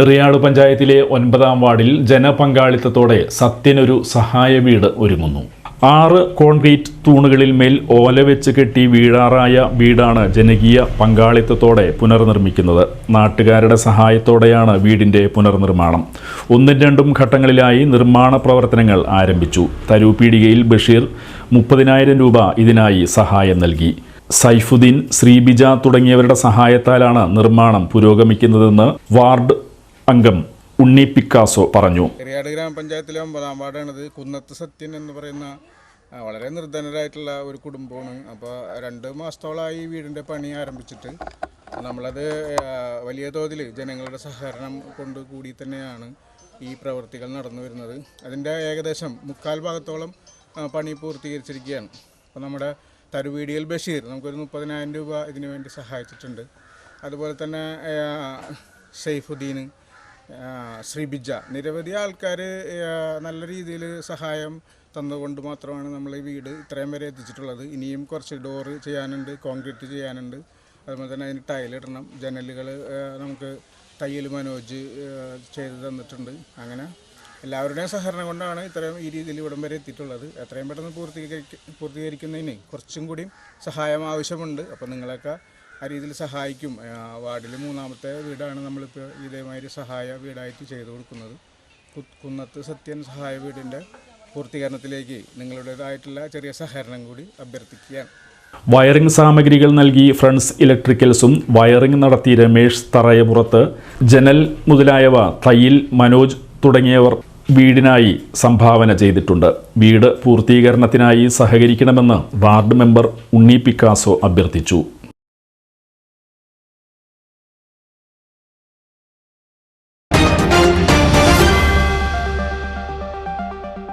എറിയാട് പഞ്ചായത്തിലെ ഒൻപതാം വാർഡിൽ ജനപങ്കാളിത്തത്തോടെ സത്യനൊരു സഹായ വീട് ഒരുങ്ങുന്നു. ആറ് കോൺക്രീറ്റ് തൂണുകളിൽ മേൽ ഓല വെച്ച് കെട്ടി വീഴാറായ വീടാണ് ജനകീയ പങ്കാളിത്തത്തോടെ പുനർനിർമ്മിക്കുന്നത്. നാട്ടുകാരുടെ സഹായത്തോടെയാണ് വീടിന്റെ പുനർനിർമ്മാണം. ഒന്നും രണ്ടും ഘട്ടങ്ങളിലായി നിർമ്മാണ പ്രവർത്തനങ്ങൾ ആരംഭിച്ചു. തരൂപീടികയിൽ ബഷീർ മുപ്പതിനായിരം രൂപ ഇതിനായി സഹായം നൽകി. സൈഫുദ്ദീൻ ശ്രീബിജ തുടങ്ങിയവരുടെ സഹായത്താലാണ് നിർമ്മാണം പുരോഗമിക്കുന്നതെന്ന് വാർഡ് അംഗം ഉണ്ണി പിക്കാസോ പറഞ്ഞു. പെരിയാട് ഗ്രാമപഞ്ചായത്തിലെ ഒമ്പതാം വാർഡാണിത്. കുന്നത്ത് സത്യൻ എന്ന് പറയുന്ന വളരെ നിർധനരായിട്ടുള്ള ഒരു കുടുംബമാണ്. അപ്പോൾ രണ്ട് മാസത്തോളമായി വീടിന്റെ പണി ആരംഭിച്ചിട്ട് നമ്മളത് വലിയ തോതിൽ ജനങ്ങളുടെ സഹകരണം കൊണ്ട് കൂടി തന്നെയാണ് ഈ പ്രവൃത്തികൾ നടന്നു വരുന്നത്. അതിന്റെ ഏകദേശം മുക്കാൽ ഭാഗത്തോളം പണി പൂർത്തീകരിച്ചിരിക്കുകയാണ്. അപ്പോൾ നമ്മുടെ തരുവീടിയൽ ബഷീർ നമുക്കൊരു മുപ്പതിനായിരം രൂപ ഇതിനു വേണ്ടി സഹായിച്ചിട്ടുണ്ട്. അതുപോലെ തന്നെ ആ, ശ്രീബിജ നിരവധി ആൾക്കാർ നല്ല രീതിയിൽ സഹായം തന്നുകൊണ്ട് മാത്രമാണ് നമ്മൾ ഈ വീട് ഇത്രയും വരെ എത്തിച്ചിട്ടുള്ളത്. ഇനിയും കുറച്ച് ഡോറ് ചെയ്യാനുണ്ട് കോൺക്രീറ്റ് ചെയ്യാനുണ്ട്. അതുപോലെ തന്നെ അതിന് ടൈലിടണം ജനലുകൾ നമുക്ക് തയ്യൽ മനോജ് ചെയ്ത് തന്നിട്ടുണ്ട്. അങ്ങനെ എല്ലാവരുടെയും സഹകരണം കൊണ്ടാണ് ഇത്രയും ഈ രീതിയിൽ ഇവിടം വരെ എത്തിയിട്ടുള്ളത്. എത്രയും പെട്ടെന്ന് പൂർത്തീകരിക്ക പൂർത്തീകരിക്കുന്നതിന് കുറച്ചും കൂടി സഹായം ആവശ്യമുണ്ട്. അപ്പോൾ നിങ്ങളൊക്കെ ആ രീതിയിൽ സഹായിക്കും. വാർഡിൽ മൂന്നാമത്തെ വീടാണ് നമ്മളിപ്പോൾ ഇതേമാതിരി സഹായ വീടായിട്ട് ചെയ്തു കൊടുക്കുന്നത്. കുന്നത്ത് സത്യൻ സഹായ വീടിന്റെ പൂർത്തീകരണത്തിലേക്ക് നിങ്ങളുടേതായിട്ടുള്ള ചെറിയ സഹകരണം കൂടി അഭ്യർത്ഥിക്കുകയാണ്. വയറിംഗ് സാമഗ്രികൾ നൽകി ഫ്രണ്ട്സ് ഇലക്ട്രിക്കൽസും വയറിംഗ് നടത്തി രമേഷ് തറയപുറത്ത് ജനൽ മുതലായവ തയ്യിൽ മനോജ് തുടങ്ങിയവർ വീടിനായി സംഭാവന ചെയ്തിട്ടുണ്ട്. വീട് പൂർത്തീകരണത്തിനായി സഹകരിക്കണമെന്ന് വാർഡ് മെമ്പർ ഉണ്ണി പിക്കാസോ അഭ്യർത്ഥിച്ചു.